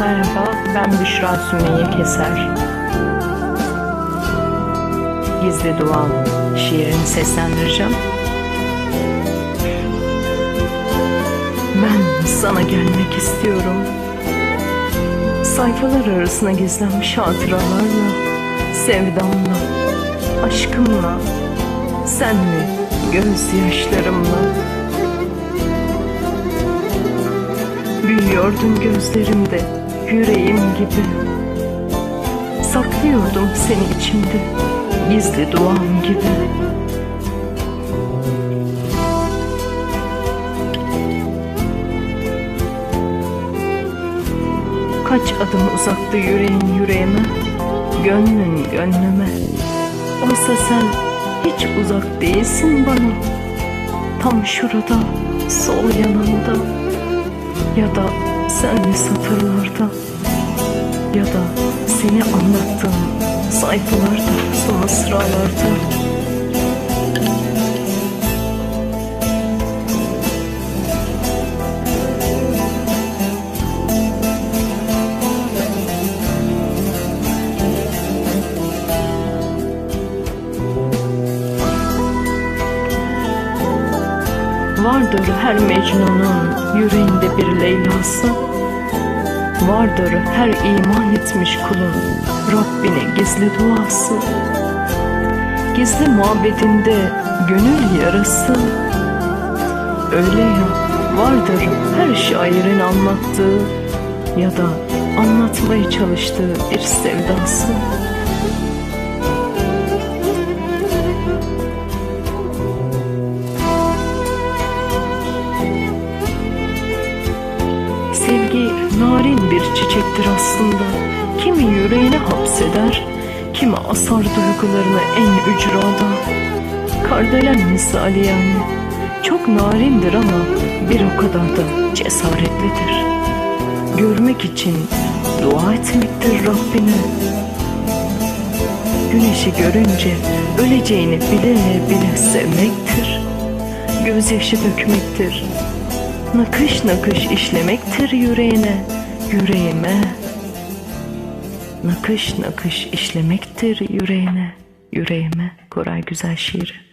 Merhaba, ben Büşra Sümeyye Keser. Gizli Dual şiirini seslendireceğim. Ben sana gelmek istiyorum. Sayfalar arasına gizlenmiş hatıralarla, sevdamla, aşkımla, sen mi gözyaşlarımla. Büyüyordun gözlerimde, yüreğim gibi. Saklıyordum seni içimde, gizli duam gibi. Kaç adım uzaktı yüreğin yüreğime, gönlün gönlüme. Oysa sen hiç uzak değilsin bana. Tam şurada, sol yanımda. Ya da senli satırlarda Ya da seni anlattığım sayfalarda Son sıralarda. Vardır her Mecnun'un yüreğinde bir Leyla'sı Vardır her iman etmiş kulun Rabbine gizli duası Gizli muhabbetinde gönül yarası. Öyle ya vardır her şairin anlattığı Ya da anlatmaya çalıştığı bir sevdası bir çiçektir aslında. Kimi yüreğine hapseder, kimi asar duygularını en ücrada. Kardelen misali yani. Çok narindir ama bir o kadar da cesaretlidir. Görmek için dua etmektir Rabbine. Güneşi görünce öleceğini bile bile sevmektir. Gözyaşı dökmektir. Nakış nakış işlemektir yüreğine, yüreğime. Nakış nakış işlemektir yüreğine, yüreğime. Koray Güzel şiiri.